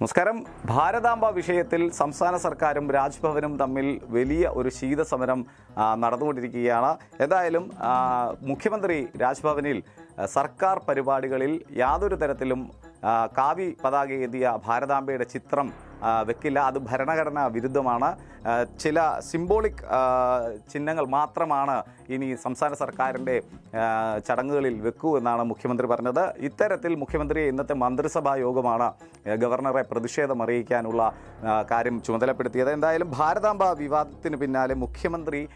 നമസ്കാരം. ഭാരതാംബ വിഷയത്തിൽ സംസ്ഥാന സർക്കാരും രാജ്ഭവനും തമ്മിൽ വലിയ ഒരു ശീതസമരം സമരം നടന്നുകൊണ്ടിരിക്കുകയാണ്. എന്തായാലും മുഖ്യമന്ത്രി രാജ്ഭവനിൽ സർക്കാർ പരിപാടികളിൽ യാതൊരു തരത്തിലും കാവി പതാക എഴുതിയ ഭാരതാംബയുടെ ചിത്രം വെക്കില്ല. അത് ഭരണഘടനാ വിരുദ്ധമാണ്. ചില സിംബോളിക് ചിഹ്നങ്ങൾ മാത്രമാണ് ഇനി സംസ്ഥാന സർക്കാരിന്റെ ചടങ്ങുകളിൽ വെക്കൂ എന്നാണ് മുഖ്യമന്ത്രി പറഞ്ഞത്. ഇത്തരത്തിൽ മുഖ്യമന്ത്രി ഇന്നത്തെ മന്ത്രിസഭാ യോഗമാണ് ഗവർണറെ പ്രതിഷേധം അറിയിക്കാനുള്ള കാര്യം ചുമതലപ്പെടുത്തിയത്. എന്തായാലും ഭാരതാംബ വിവാദത്തിന് പിന്നാലെ മുഖ്യമന്ത്രി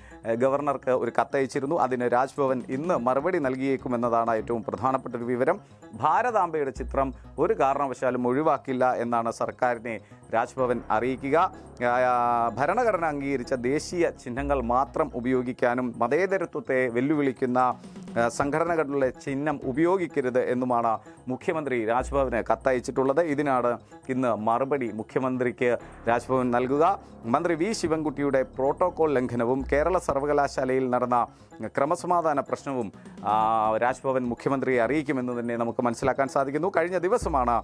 ഗവർണർക്ക് ഒരു കത്തയച്ചിരുന്നു. അതിന് രാജ്ഭവൻ ഇന്ന് മറുപടി നൽകിയേക്കുമെന്നതാണ് ഏറ്റവും പ്രധാനപ്പെട്ട ഒരു വിവരം. ഭാരതാംബയുടെ ചിത്രം ഒരു കാരണവശാലും ഒഴിവാക്കില്ല എന്നാണ് സർക്കാരിനെ രാജ്ഭവൻ അറിയിക്കുക. ഭരണഘടന അംഗീകരിച്ച ദേശീയ ചിഹ്നങ്ങൾ മാത്രം ഉപയോഗിക്കാനും മതേതരത്വത്തെ വെല്ലുവിളിക്കുന്ന സംഘടനകളുടെ ചിഹ്നം ഉപയോഗിക്കരുത് എന്നുമാണ് മുഖ്യമന്ത്രി രാജ്ഭവന് കത്തയച്ചിട്ടുള്ളത്. ഇതിനാണ് ഇന്ന് മറുപടി മുഖ്യമന്ത്രിക്ക് രാജ്ഭവൻ നൽകുക. മന്ത്രി വി ശിവൻകുട്ടിയുടെ പ്രോട്ടോകോൾ ലംഘനവും കേരള സർവകലാശാലയിൽ നടന്ന ക്രമസമാധാന പ്രശ്നവും രാജ്ഭവൻ മുഖ്യമന്ത്രിയെ അറിയിക്കുമെന്ന് തന്നെ നമുക്ക് മനസ്സിലാക്കാൻ സാധിക്കുന്നു. കഴിഞ്ഞ ദിവസമാണ്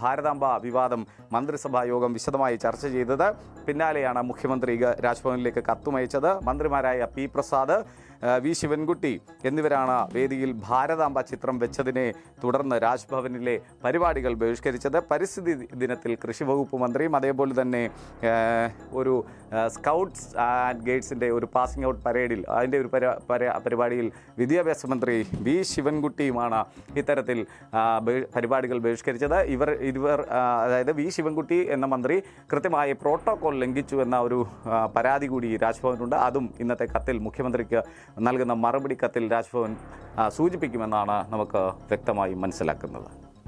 ഭാരതാംബ വിവാദം മന്ത്രിസഭാ യോഗം വിശദമായി ചർച്ച ചെയ്തത്. പിന്നാലെയാണ് മുഖ്യമന്ത്രി രാജ്ഭവനിലേക്ക് കത്തുമയച്ചത്. മന്ത്രിമാരായ പി പ്രസാദ് വി. ശിവൻകുട്ടി എന്നിവരാണ് വേദിയിൽ ഭാരതാംബ ചിത്രം വെച്ചതിനെ തുടർന്ന് രാജ്ഭവനിലെ പരിപാടികൾ ബഹിഷ്കരിച്ചത്. പരിസ്ഥിതി ദിനത്തിൽ കൃഷി വകുപ്പ് മന്ത്രിയും അതേപോലെ തന്നെ ഒരു സ്കൗട്ട്സ് ആൻഡ് ഗൈഡ്സിന്റെ ഒരു പാസിംഗ് ഔട്ട് പരേഡിൽ അതിന്റെ ഒരു പര പര- പരിപാടിയിൽ വിദ്യാഭ്യാസ മന്ത്രി വി. ശിവൻകുട്ടിയുമാണ് ഇത്തരത്തിൽ പരിപാടികൾ ബഹിഷ്കരിച്ചത്. ഇവർ ഇവർ അതായത് വി. ശിവൻകുട്ടി എന്ന മന്ത്രി കൃത്യമായി പ്രോട്ടോകോൾ ലംഘിച്ചു എന്ന ഒരു പരാതി കൂടി രാജ്ഭവനുണ്ട് അതും ഇന്നത്തെ കത്തിൽ മുഖ്യമന്ത്രിക്ക് നൽകുന്ന മറുപടി കത്തിൽ രാജ്ഭവൻ സൂചിപ്പിക്കുമെന്നാണ് നമുക്ക് വ്യക്തമായി മനസ്സിലാക്കുന്നത്.